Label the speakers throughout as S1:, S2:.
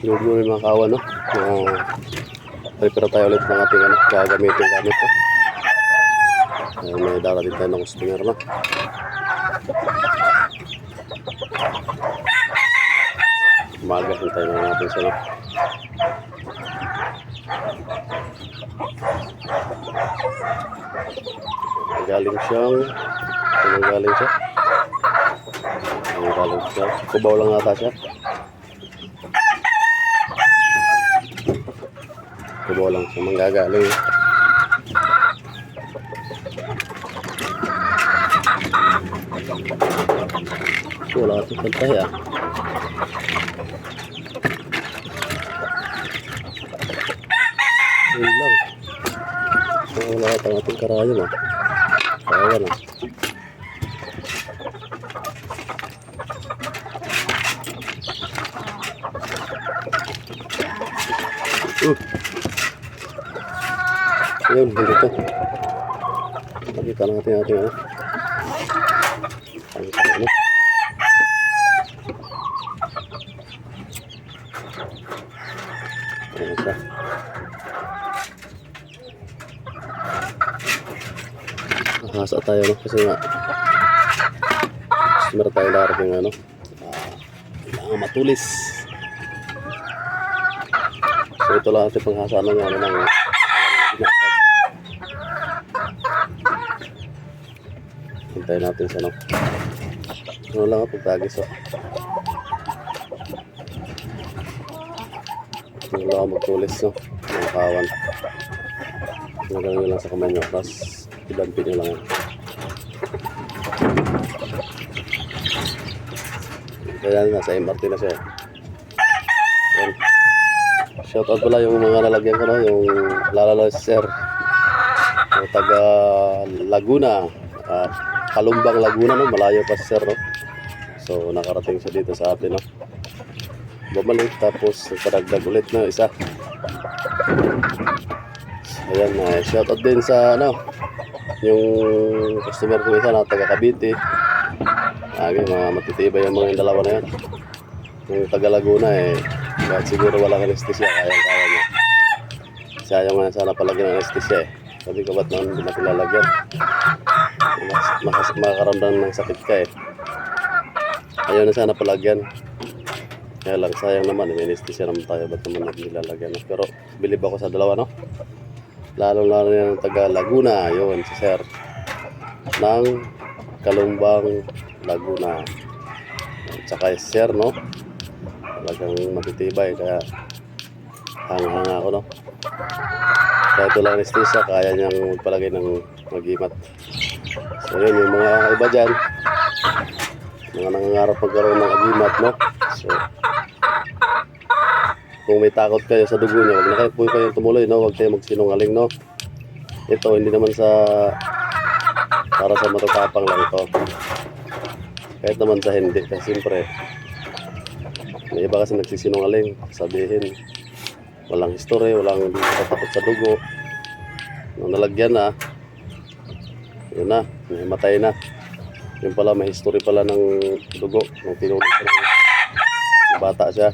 S1: Yung mga kawan, no? Na, prepare tayo ulit ng ating ano, gagamitin gamit, no? Ay, may darating tayo ng customer, no? Umaga, hintay na natin siya, no? Galing siyang, galing siya? Ang galing siya. Kubaw lang ata siya. Kubaw lang siya. Manggagaling. Wala ka pantay ah. Yun lang. Wala ka ating karayan ah. Kaya na. Ayun, dito. Nakita natin ating ano. Ang ano. Ayan siya. Nakasa tayo no? kasi nga customer tayo darating ano. Ah, kailangan matulis. So ito lang ating panghasa ng ano ng Hintayin natin sa ano. Ano lang ang pagtagis oh. Ano lang ang magtulis no. Mga kawan. Nagal nyo lang sa kamay nyo. Tapos idampin nyo lang yan. Kaya nasa MRT na siya. eh. Yan. Shoutout pala yung mga lalagyan ko no, yung lalalo si Sir. Yung taga Laguna. Kalumbang Laguna no, malayo pa si Sir no. So nakarating siya dito sa atin no. Bumalik tapos nagpadagdag ulit na isa. Ayan, uh, shoutout din sa ano, yung customer ko isa na taga Cavite. Lagi mga matitibay yung mga yung dalawa na yan. Yung taga Laguna eh, kahit siguro walang anesthesia, kaya-kaya niya. Sayang nga sana palagyan ng anesthesia eh. Sabi ko ba't naman hindi natin? Makas, makakaramdam ng sakit ka eh. Ayaw na sana palagyan. Kaya lang, sayang naman, anesthesia naman tayo, ba't naman natin nilalagyan? Pero, bilib ako sa dalawa, no? Lalong-lalo yung taga Laguna, yun, si Sir. Ng Kalumbang, Laguna. At si Sir, no? Talagang matitibay, kaya hanga-hanga ako, no? Kahit walang anesthesia, kaya niyang magpalagay ng mag-imat. So, yun, yung mga iba dyan, mga nangangarap magkaroon ng agimat, no? So, kung may takot kayo sa dugo niyo, huwag na kayo po kayong tumuloy, no? Huwag kayo magsinungaling, no? Ito, hindi naman sa para sa matatapang lang ito. Kahit naman sa hindi, kasi siyempre, may iba kasi nagsisinungaling, sabihin, walang history, walang hindi sa dugo. Nung nalagyan na, yun na, namatay na. Yun pala, may history pala ng dugo, nung tinuli siya ng, bata siya.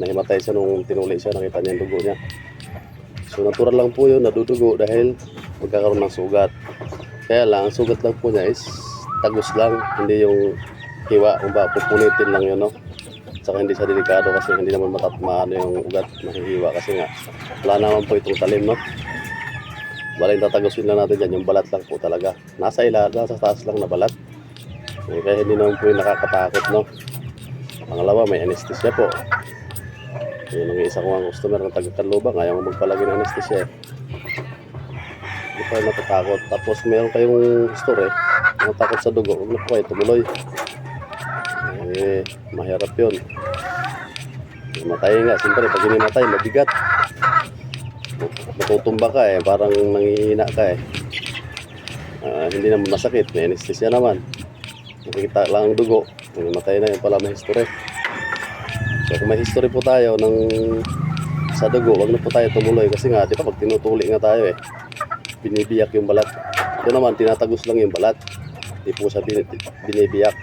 S1: Nahimatay siya nung tinuli siya, nakita niya yung dugo niya. So natural lang po yun, nadudugo dahil magkakaroon ng sugat. Kaya lang, ang sugat lang po niya is tagos lang, hindi yung hiwa, ba, pupunitin lang yun, no? Saka hindi siya delikado kasi hindi naman matatmaan yung ugat, mahihiwa kasi nga, wala naman po itong talim, no? Bala yung tatagosin lang natin dyan, yung balat lang po talaga. Nasa ilalim, nasa taas lang na balat. Eh, kaya hindi naman po yung nakakatakot, no? Pangalawa, may anesthesia po. Yun ang isa kong customer ng taga-Kanlubang, ayaw mo magpalagay ng anesthesia. eh. Hindi kayo natatakot. Tapos meron kayong history, natakot sa dugo, huwag na po kayo tumuloy. Eh, mahirap yun. Matay nga, siyempre pag hinimatay, mabigat. Matutumba ka eh, parang nangihina ka eh. Ah, hindi naman masakit, may anesthesia naman. Nakikita lang ang dugo, matay na yun pala may history. So kung may history po tayo ng sa dugo, wag na po tayo tumuloy kasi nga, di ba pag tinutuli nga tayo eh, binibiyak yung balat. Ito naman, tinatagos lang yung balat. Di po sa bin- binibiyak.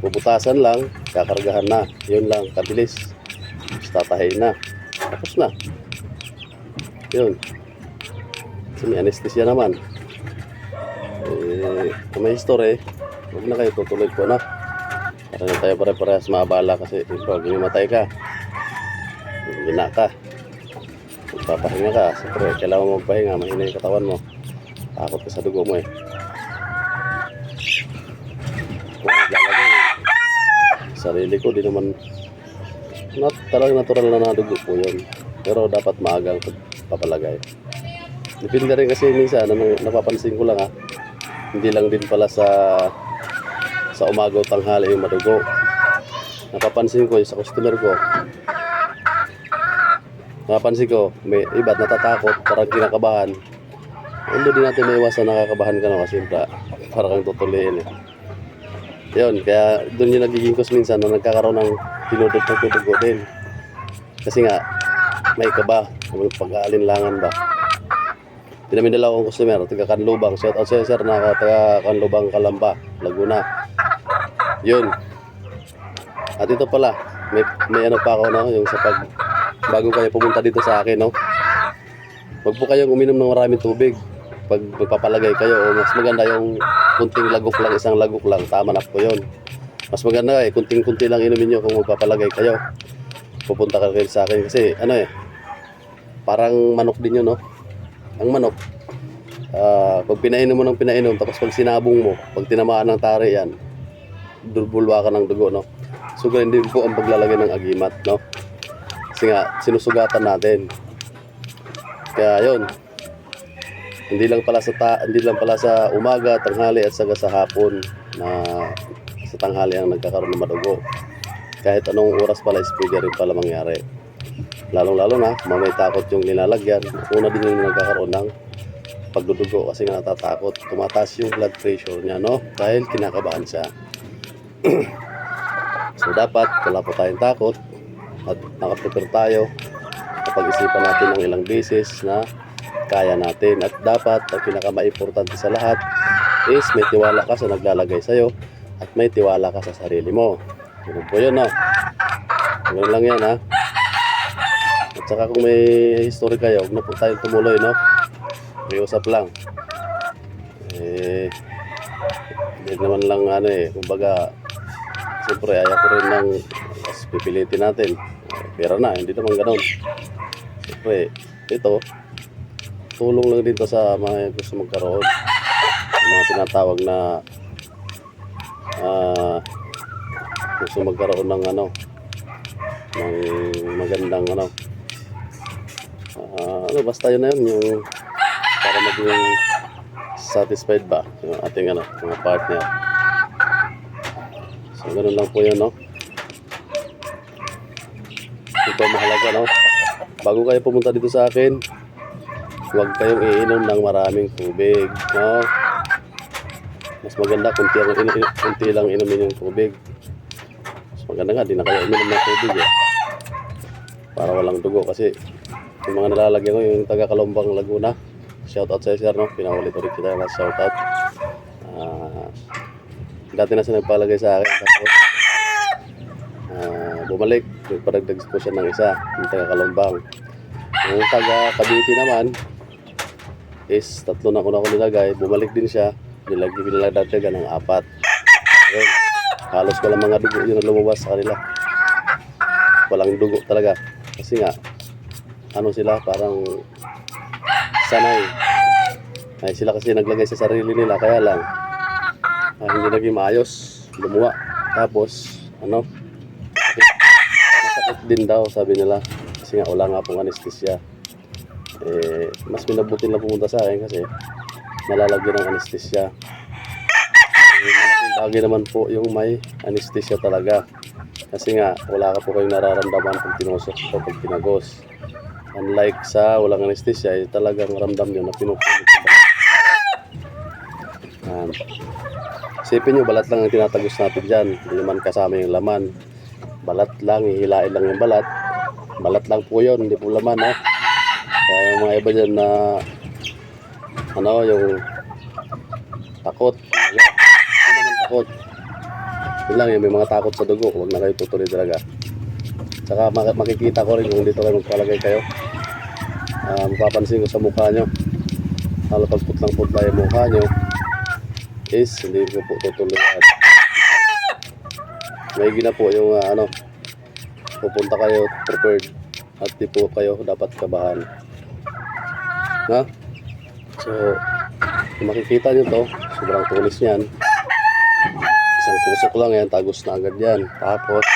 S1: bubutasan lang, kakargahan na. Yun lang, kabilis. Tapos tatahiin na. Tapos na. Yun. Kasi may anesthesia naman. Eh, kung may history, huwag na kayo tutuloy po na. Para na tayo pare-parehas maabala kasi ikaw, gumimatay ka. Gina ka. Magpapahinga ka. Siyempre, kailangan mo magpahinga. Mahina yung katawan mo. Takot ka sa dugo mo eh. Kung naglalagay, sarili ko, di naman nat talagang natural na nadugo po yun. Pero dapat maagang papalagay. Depende rin kasi minsan, ano, napapansin ko lang ha, hindi lang din pala sa sa umaga o tanghali yung madugo. Napapansin ko sa customer ko, napapansin ko, may iba't natatakot, parang kinakabahan. Hindi din natin maiwasan nakakabahan ka na kasi pra, parang kang tutuliin eh. Yun, kaya doon yung nagiging cause minsan na nagkakaroon ng tinudot ng tudugo din. Kasi nga, may kaba, may pag-aalinlangan ba. Pinamin nila akong customer, taga Kanlubang. Shout out sa'yo sir na taga Kanlubang Kalamba, Laguna. Yun. At ito pala, may, may ano pa ako no, yung sa pag, bago kayo pumunta dito sa akin, no. Huwag po kayong uminom ng maraming tubig. Pag magpapalagay kayo, o mas maganda yung kunting lagok lang, isang lagok lang, tama na po yun. Mas maganda eh, kunting-kunti lang inumin nyo kung magpapalagay kayo. Pupunta ka kayo sa akin kasi ano eh, parang manok din yun, no? Ang manok, ah, pag pinainom mo ng pinainom, tapos pag sinabong mo, pag tinamaan ng tari yan, durbulwa ka ng dugo, no? So, ganun din po ang paglalagay ng agimat, no? Kasi nga, sinusugatan natin. Kaya yun, hindi lang pala sa ta- hindi lang pala sa umaga, tanghali at saka sa hapon na sa tanghali ang nagkakaroon ng madugo. Kahit anong oras pala is pwede rin pala mangyari. Lalong-lalo na, kung may takot yung nilalagyan, una din yung nagkakaroon ng pagdudugo kasi nga natatakot. Tumataas yung blood pressure niya, no? Dahil kinakabahan siya. so dapat, wala po tayong takot at nakaprepare tayo kapag-isipan natin ng ilang beses na kaya natin. At dapat, ang pinaka-importante sa lahat is may tiwala ka sa naglalagay sa'yo at may tiwala ka sa sarili mo. Ganun po yun, no? Ganun lang yan, ha? At saka kung may history kayo, huwag na po tayong tumuloy, no? May usap lang. Eh, hindi naman lang ano eh, kumbaga, siyempre ayaw ko rin ng mas pipilitin natin. Pera na, hindi naman ganun. Siyempre, ito, tulong lang dito sa mga gusto magkaroon. Mga tinatawag na ah gusto magkaroon ng ano ng magandang ano Ano basta yun na yun yung para maging satisfied ba yung ating ano mga partner. So ganun lang po yun no? Ito mahalaga no? Bago kayo pumunta dito sa akin huwag kayong iinom ng maraming tubig no? Mas maganda kunti, ang, in, in- kunti lang inumin yung tubig. Mas maganda nga di na kayo uminom ng tubig eh. Para walang dugo kasi yung mga nalalagyan ko yung taga Kalombang Laguna. Shout out sa sir no? Pinaulit ulit kita na shout out Ah, dati na siya nagpalagay sa akin tapos ah, bumalik. Nagpadagdag ko siya ng isa yung taga Kalombang yung taga Cavite naman is tatlo na ko na ko nilagay. Bumalik din siya. Nilagay pinalagdagan ng apat. Ayun. halos walang mga dugo yun ang lumabas sa kanila. Walang dugo talaga. Kasi nga ano sila parang sanay. Ay sila kasi naglagay sa sarili nila kaya lang ah, hindi naging maayos lumuwa. Tapos ano masakit, din daw sabi nila. Kasi nga wala nga pong anesthesia. Eh mas minabuti na pumunta sa akin kasi nalalagyan ng anesthesia. Eh, bagay naman po yung may anesthesia talaga. Kasi nga wala ka po kayong nararamdaman pag tinusok o pag tinagos unlike sa walang anesthesia eh, talagang ramdam nyo na pinupunod Um, Isipin nyo, balat lang ang tinatagos natin dyan. Hindi naman kasama yung laman. Balat lang, hihilain lang yung balat. Balat lang po yun, hindi po laman, ha? Kaya yung mga iba dyan na ano, yung takot. Hindi naman takot. Yun lang yun, may mga takot sa dugo. Huwag na kayo tutuloy talaga. Tsaka mak- makikita ko rin kung dito kayo magpalagay kayo. Ah, mapapansin ko sa mukha nyo. Lalo pag putlang-putla yung mukha nyo, is hindi ko po tutuluyan. May gina po yung ah, ano, pupunta kayo prepared at di po kayo dapat kabahan. Na? So, makikita nyo to, sobrang tulis niyan. Isang tusok lang yan, tagos na agad yan. Tapos,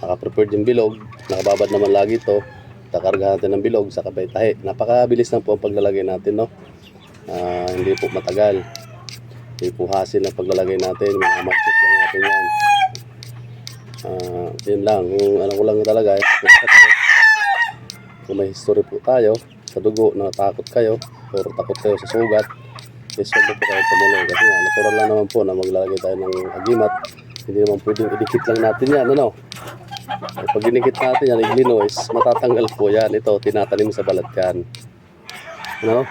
S1: naka-prepared yung bilog, nakababad naman lagi to. Kakargahan natin ng bilog sa kabay tahi. Napakabilis lang po ang paglalagay natin, no? Ah, hindi po matagal. Hindi po hassle ang paglalagay natin. Mag-check lang natin yan. Ah, yun lang. Yung ano ko lang talaga, eh, kung may history po tayo sa dugo na takot kayo or takot kayo sa sugat, is huwag po kayo tumuloy. Kasi nga, natural lang naman po na maglalagay tayo ng agimat. Hindi naman pwedeng idikit lang natin yan, ano? Pag dinikit natin yan, iglino is matatanggal po yan. Ito, tinatanim sa balat yan. Ano?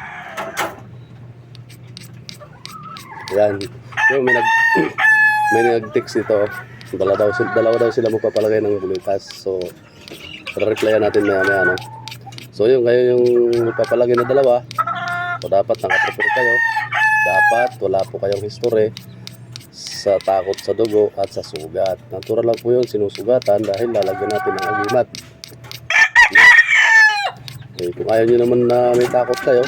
S1: Yan. Yung may nag may nag-text ito. Dala daw, dalawa daw sila magpapalagay ng bulitas. So, replyan natin maya maya, no? So, yun, kayo yung magpapalagay na dalawa. So, dapat nakaprepare kayo. Dapat wala po kayong history sa takot sa dugo at sa sugat. Natural lang po yun, sinusugatan dahil lalagyan natin ng agimat. Eh, kung ayaw nyo naman na may takot kayo,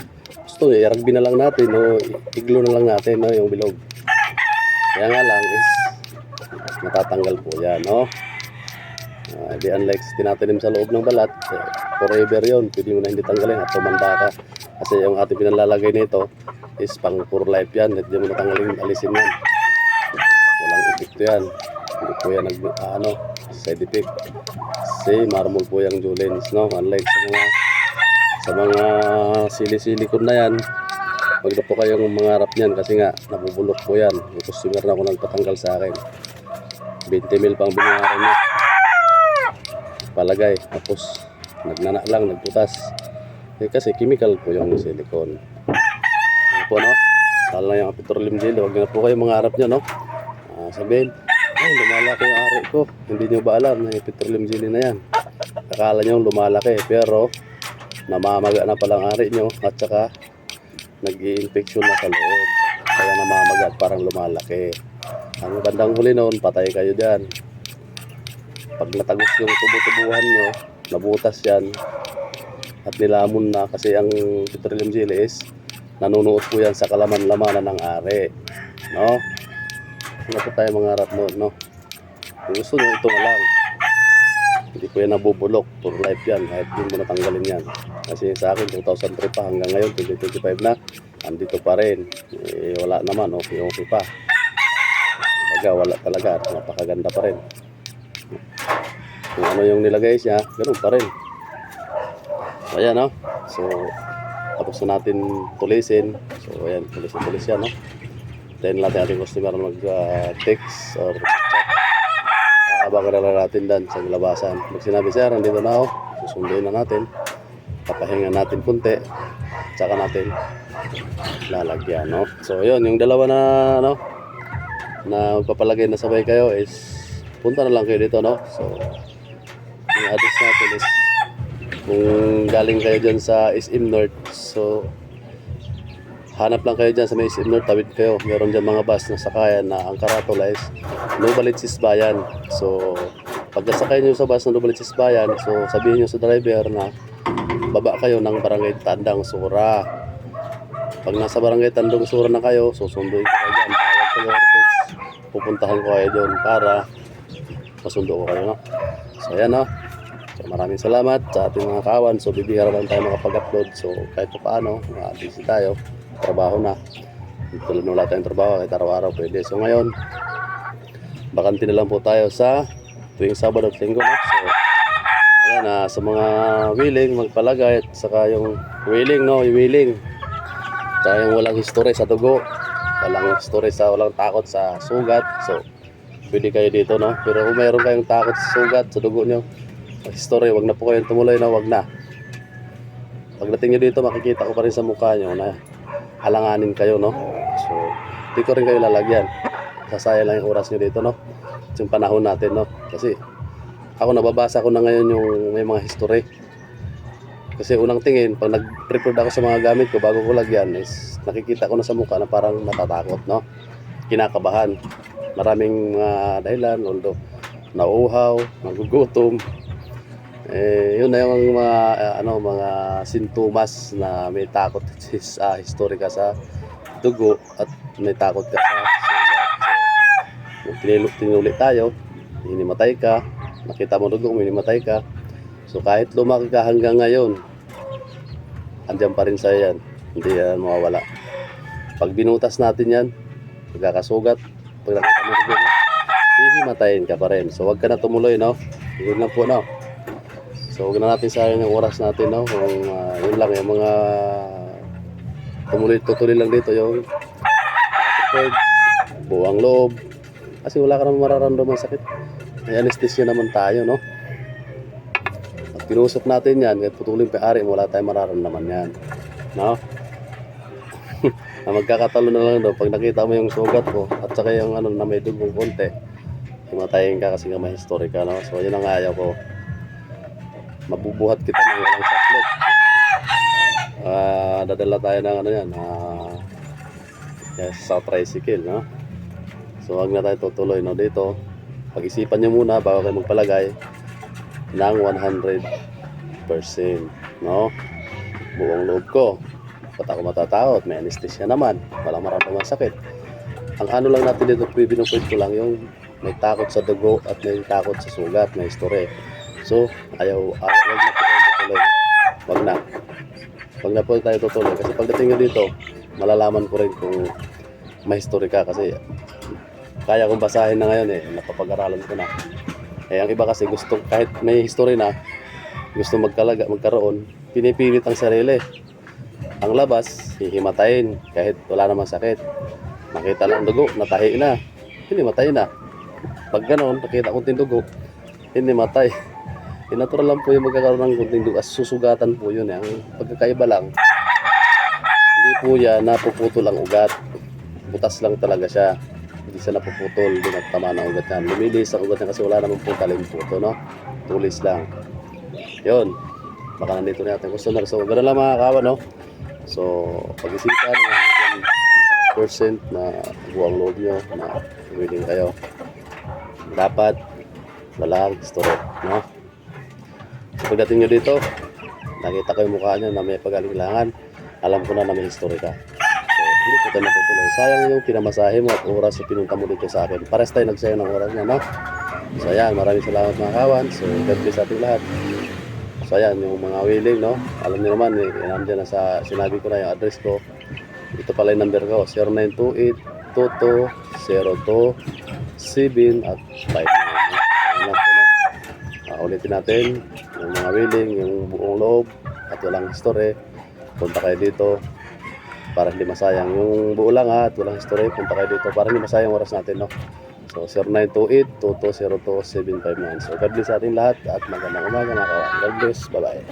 S1: gusto nyo, i-rugby na lang natin o iglo na lang natin no, yung bilog. Kaya nga lang is matatanggal po yan, no? Ah, di unlike tinatanim sa loob ng balat, eh, forever yon pwede mo na hindi tanggalin at tumanda ka. Kasi yung ating pinalalagay nito is pang for life yan, hindi mo na tanggalin, alisin yan. Walang epekto yan. Hindi po yan nag, ah, ano, side effect. Kasi marmol po yung Julens, no? Unlike sa mga sa mga sili-silikon na yan, Huwag na po kayong mangarap niyan kasi nga nabubulok po yan. Yung customer na ako nagpatanggal sa akin. 20 mil pang binayaran niya. Palagay. Tapos nagnana lang, nagputas. Eh, kasi chemical po yung silicone. Ano po no? Kala lang yung petroleum jelly. Huwag na po kayong mangarap niya no? Sabihin, ay lumalaki yung ari ko. Hindi niyo ba alam na yung petroleum jelly na yan? Akala niyo lumalaki pero namamaga na palang ari niyo at saka nag infection na sa loob. Kaya namamaga at parang lumalaki. Ang bandang huli noon, patay kayo dyan. Pag natagos yung tubo-tubuhan nyo, nabutas yan, at nilamon na kasi ang petroleum jelly is nanunuot po yan sa kalaman-lamanan ng ari. No? Ano po tayo mangarap mo, no? Kung gusto nyo, ito lang. Hindi po yan nabubulok. For life yan. Kahit hindi mo natanggalin yan. Kasi sa akin, 2003 pa hanggang ngayon, 2025 na, andito pa rin. Eh, wala naman, okay, okay pa. Baga, wala talaga. Napakaganda pa rin. Kung ano yung nilagay siya, ganun pa rin. Ayan, no? So, tapos na natin tulisin. So, ayan, tulis na tulis yan, no? Then, natin ating customer mag-text or chat. Aabangan na lang natin dan sa labasan. Pag sinabi, sir, nandito na ako. Susunduin na natin. Papahinga natin punti. Tsaka natin lalagyan, no? So, yun, yung dalawa na, ano, na magpapalagay na sabay kayo is punta na lang kayo dito, no? So, yung address natin is kung galing kayo dyan sa SM North, so hanap lang kayo dyan sa may SM North, tawid kayo. Meron dyan mga bus na sakayan na ang karatula is Novaliches Bayan. So, pagkasakay nyo sa bus ng Novaliches Bayan, so sabihin nyo sa driver na baba kayo ng barangay Tandang Sura. Pag nasa barangay Tandang Sura na kayo, susunduin ko kayo dyan. Tawag ko yung text. Pupuntahan ko kayo dyan para masundo ko kayo. No? So, ayan no. So, maraming salamat sa ating mga kawan. So, bibihara lang tayo makapag-upload. So, kahit pa paano, uh, busy tayo. Trabaho na. Tulad na wala tayong trabaho, kahit araw-araw pwede. So, ngayon, bakante na lang po tayo sa tuwing Sabado at Linggo. So, ayan, ah, sa mga willing magpalagay at saka yung willing, no, yung willing. Saka yung walang history sa dugo. Walang history sa, walang takot sa sugat. So, pwede kayo dito, no? Pero kung mayroon kayong takot sa sugat, sa dugo nyo, history, wag na po kayong tumuloy na wag na. Pagdating nyo dito, makikita ko pa rin sa mukha nyo na halanganin kayo, no? So, di ko rin kayo lalagyan. sasayang lang yung oras nyo dito, no? At yung panahon natin, no? Kasi ako nababasa ko na ngayon yung may mga history. Kasi unang tingin, pag nag-prepared ako sa mga gamit ko bago ko lagyan is nakikita ko na sa mukha na parang natatakot, no? Kinakabahan. Maraming mga dahilan, although nauuhaw, nagugutom. Eh, yun na yung mga ah, ano mga sintomas na may takot sa history ka sa dugo at may takot ka sa. So, tinilo- tinuli tayo, hinimatay ka, nakita mo dugo, hinimatay ka. So kahit lumaki ka hanggang ngayon, andyan pa rin sa yan. Hindi yan mawawala. Pag binutas natin yan, pagkakasugat, pag nakita mo dugo hihimatayin ka pa rin. So wag ka na tumuloy, no? Yun lang po, no? So huwag na natin sayang yung oras natin, no? Kung ah, yun lang, yung mga tumuloy, tutuloy lang dito yung prepared, buwang loob. Kasi wala ka naman mararamdaman sakit. May anesthesia naman tayo, no? Pag tinusok natin yan, kahit putulin ari, wala tayong mararamdaman yan. No? na magkakatalo na lang daw pag nakita mo yung sugat ko at saka yung ano na may dugong konti himatayin ka kasi nga may history ka no so yun ang ayaw ko mabubuhat kita ng walang saklit ah dadala tayo ng ano yan ah yes, sa tricycle no so wag na tayo tutuloy no dito pag-isipan nyo muna bago kayo magpalagay ng 100% no buong loob ko Ba't ako matatakot? May anesthesia naman. Walang maramdaman sakit. Ang ano lang natin dito, pinupoint ko lang yung may takot sa dugo at may takot sa sugat, may history. So, ayaw, ayaw wag na po tayo tutuloy. Wag na. Wag na po tayo tutuloy. Kasi pagdating nyo dito, malalaman ko rin kung may history ka. Kasi kaya kong basahin na ngayon eh. Napapag-aralan ko na. Eh, ang iba kasi gusto, kahit may history na, gusto magkalaga, magkaroon, pinipilit ang sarili ang labas, hihimatayin kahit wala namang sakit. Nakita lang dugo, natahi na. Hindi matay na. Pag ganon, nakita kunting dugo, hindi matay. Eh, natural lang po yung magkakaroon ng kunting dugo. As susugatan po yun. Eh. Ang pagkakaiba lang, hindi po yan napuputol ang ugat. Butas lang talaga siya. Hindi siya napuputol, hindi nagtama ng ugat yan. Lumilis ang ugat niya kasi wala naman po talim puto, no? Tulis lang. Yun. Baka nandito na ating customer. So, ganun lang mga kawan, no? So, pag-isipan ng percent na buwang loob nyo na willing kayo. Dapat walang story, no? Pagdating nyo dito, nakita ko yung mukha nyo na may pagalinlangan, alam ko na na may history ka. So, hindi ko tayo natutuloy. Sayang yung pinamasahe mo at oras na pinunta mo dito sa akin. Pares tayo nagsayang ng oras niya, no? So, ayan, maraming salamat mga kawan. So, God bless ating lahat. So ayan, yung mga willing, no? Alam niyo naman, eh, nandiyan na sa, sinabi ko na yung address ko. Ito pala yung number ko, 0928-2202-7 at 5. Ayan po, no? Ah, ulitin natin, willing, yung buong loob, at walang history. Punta kayo dito para hindi masayang. Yung buo lang ha, at walang history, punta kayo dito para hindi masayang oras natin, no? So, 0928-2202-759. So, God bless sa ating lahat at magandang umaga mga kawan. God bless. Bye-bye.